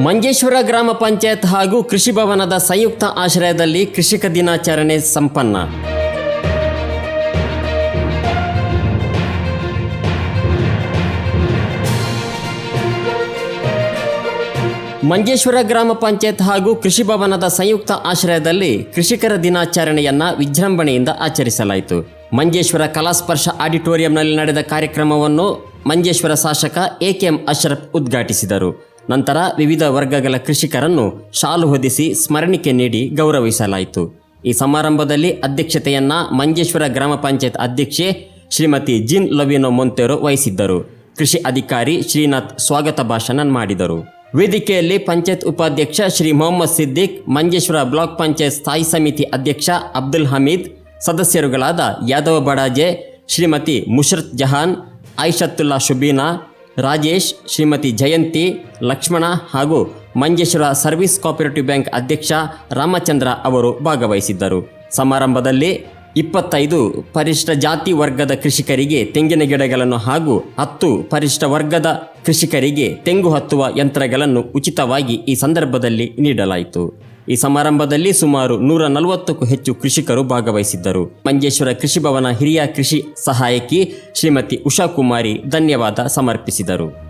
ಮಂಜೇಶ್ವರ ಗ್ರಾಮ ಪಂಚಾಯತ್ ಹಾಗೂ ಕೃಷಿ ಭವನದ ಸಂಯುಕ್ತ ಆಶ್ರಯದಲ್ಲಿ ಕೃಷಿಕ ದಿನಾಚರಣೆ ಸಂಪನ್ನ. ಮಂಜೇಶ್ವರ ಗ್ರಾಮ ಪಂಚಾಯತ್ ಹಾಗೂ ಕೃಷಿ ಭವನದ ಸಂಯುಕ್ತ ಆಶ್ರಯದಲ್ಲಿ ಕೃಷಿಕರ ದಿನಾಚರಣೆಯನ್ನ ವಿಜೃಂಭಣೆಯಿಂದ ಆಚರಿಸಲಾಯಿತು. ಮಂಜೇಶ್ವರ ಕಲಾಸ್ಪರ್ಶ ಆಡಿಟೋರಿಯಂನಲ್ಲಿ ನಡೆದ ಕಾರ್ಯಕ್ರಮವನ್ನು ಮಂಜೇಶ್ವರ ಶಾಸಕ ಎ ಕೆ ಎಂ ಅಶ್ರಫ್ ಉದ್ಘಾಟಿಸಿದರು. ನಂತರ ವಿವಿಧ ವರ್ಗಗಳ ಕೃಷಿಕರನ್ನು ಶಾಲು ಹೊದಿಸಿ ಸ್ಮರಣಿಕೆ ನೀಡಿ ಗೌರವಿಸಲಾಯಿತು. ಈ ಸಮಾರಂಭದಲ್ಲಿ ಅಧ್ಯಕ್ಷತೆಯನ್ನ ಮಂಜೇಶ್ವರ ಗ್ರಾಮ ಪಂಚಾಯತ್ ಅಧ್ಯಕ್ಷೆ ಶ್ರೀಮತಿ ಜಿನ್ ಲವಿನೋ ಮೊಂತೆರೋ ವಹಿಸಿದ್ದರು. ಕೃಷಿ ಅಧಿಕಾರಿ ಶ್ರೀನಾಥ್ ಸ್ವಾಗತ ಭಾಷಣ ಮಾಡಿದರು. ವೇದಿಕೆಯಲ್ಲಿ ಪಂಚಾಯತ್ ಉಪಾಧ್ಯಕ್ಷ ಶ್ರೀ ಮೊಹಮ್ಮದ್ ಸಿದ್ದಿಕ್, ಮಂಜೇಶ್ವರ ಬ್ಲಾಕ್ ಪಂಚಾಯತ್ ಸ್ಥಾಯಿ ಸಮಿತಿ ಅಧ್ಯಕ್ಷ ಅಬ್ದುಲ್ ಹಮೀದ್, ಸದಸ್ಯರುಗಳಾದ ಯಾದವ ಬಡಾಜೆ, ಶ್ರೀಮತಿ ಮುಷರತ್ ಜಹಾನ್, ಐಷತ್ತುಲ್ಲಾ ಶುಬೀನಾ ರಾಜೇಶ್, ಶ್ರೀಮತಿ ಜಯಂತಿ, ಲಕ್ಷ್ಮಣ ಹಾಗೂ ಮಂಜೇಶ್ವರ ಸರ್ವಿಸ್ ಕೋಪರೇಟಿವ್ ಬ್ಯಾಂಕ್ ಅಧ್ಯಕ್ಷ ರಾಮಚಂದ್ರ ಅವರು ಭಾಗವಹಿಸಿದ್ದರು. ಸಮಾರಂಭದಲ್ಲಿ ಇಪ್ಪತ್ತೈದು ಪರಿಷ್ಠ ಜಾತಿ ವರ್ಗದ ಕೃಷಿಕರಿಗೆ ತೆಂಗಿನ ಗಿಡಗಳನ್ನು ಹಾಗೂ ಹತ್ತು ಪರಿಷ್ಠ ವರ್ಗದ ಕೃಷಿಕರಿಗೆ ತೆಂಗು ಹತ್ತುವ ಯಂತ್ರಗಳನ್ನು ಉಚಿತವಾಗಿ ಈ ಸಂದರ್ಭದಲ್ಲಿ ನೀಡಲಾಯಿತು. ಈ ಸಮಾರಂಭದಲ್ಲಿ ಸುಮಾರು ನೂರ ನಲವತ್ತಕ್ಕೂ ಹೆಚ್ಚು ಕೃಷಿಕರು ಭಾಗವಹಿಸಿದ್ದರು. ಮಂಜೇಶ್ವರ ಕೃಷಿ ಭವನ ಹಿರಿಯ ಕೃಷಿ ಸಹಾಯಕಿ ಶ್ರೀಮತಿ ಉಷಾ ಕುಮಾರಿ ಧನ್ಯವಾದ ಸಮರ್ಪಿಸಿದರು.